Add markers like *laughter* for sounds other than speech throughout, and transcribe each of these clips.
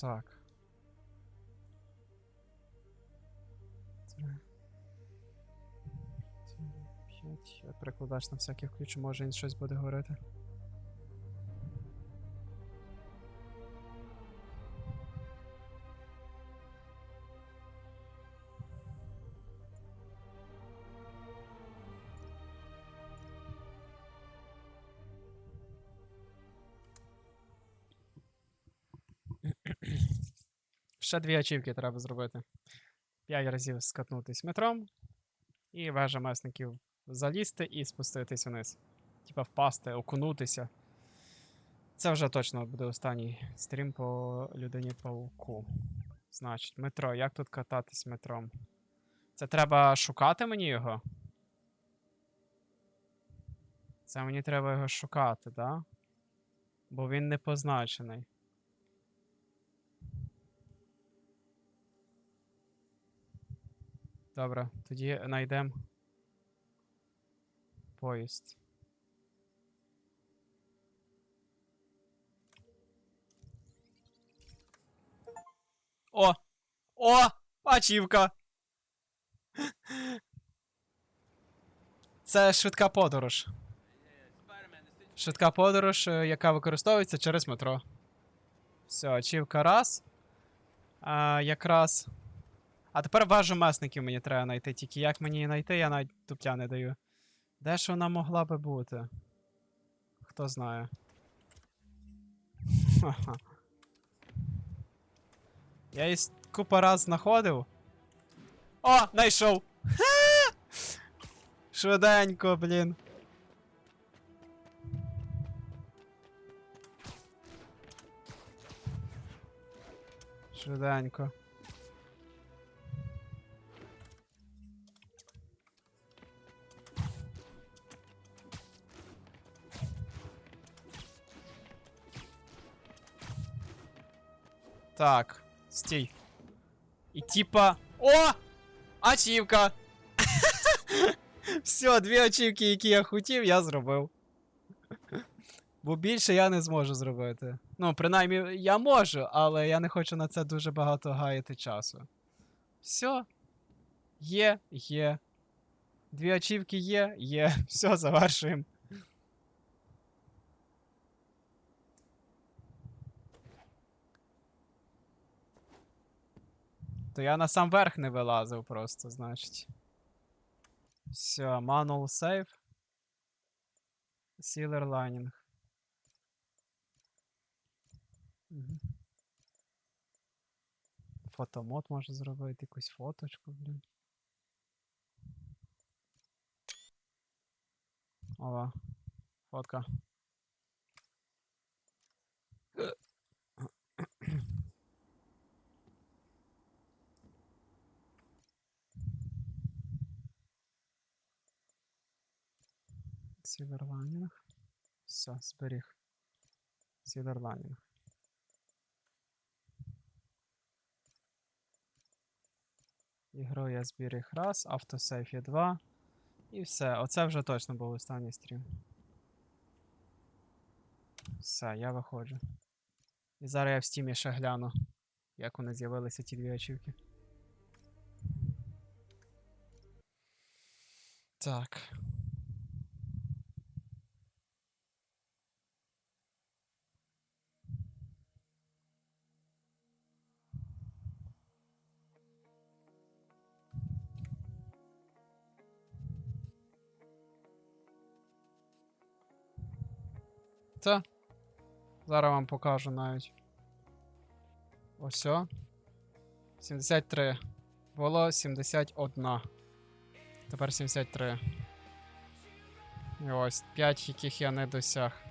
Так. П'ять. Перекладач на всякий ключ, може він щось буде говорити. Ще дві ачівки треба зробити. П'ять разів скатнутись метром. І вежа месників залізти і спуститись вниз. Типа впасти, окунутися. Це вже точно буде останній стрім по людині пауку. Значить, метро. Як тут кататись метром? Це треба шукати мені його? Це мені треба його шукати, да? Бо він не позначений. Добре, тоді знайдемо поїзд. О! О! Ачівка! Це швидка подорож. Швидка подорож, е, яка використовується через метро. Все, ачівка раз. А, якраз. А тепер вежу месників мені треба знайти. Тільки як мені її знайти, я навіть тупля не даю. Де ж вона могла би бути? Хто знає. *laughs* Я її купа раз знаходив. О, знайшов! *laughs* Швиденько, блін. Швиденько. Так, стій. І типа. О! Ачівка! *laughs* Все, дві ачівки, які я хотів, я зробив. Бо більше я не зможу зробити. Ну, принаймні, я можу, але я не хочу на це дуже багато гаяти часу. Все. Є, є. Дві ачівки є, є. *laughs* Все, завершуємо. То я на сам верх не вилазив просто, значить. Все, save. Sealer lining. Угу. Фотомод може зробити, якусь фоточку, блін. Ова. Фотка. Сіверланінг. Все, зберіг. Сіверланінг. Ігру я зберіг раз, автосейф є 2. І все. Оце вже точно був останній стрім. Все, я виходжу. І зараз я в стімі ще гляну, як вони з'явилися ті дві ачівки. Так. Це. Зараз вам покажу навіть. Ось. о. 73. Було 71. Тепер 73. І ось 5, яких я не досяг.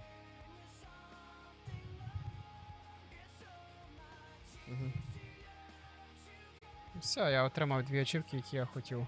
Угу. Все, я отримав дві ачівки, які я хотів.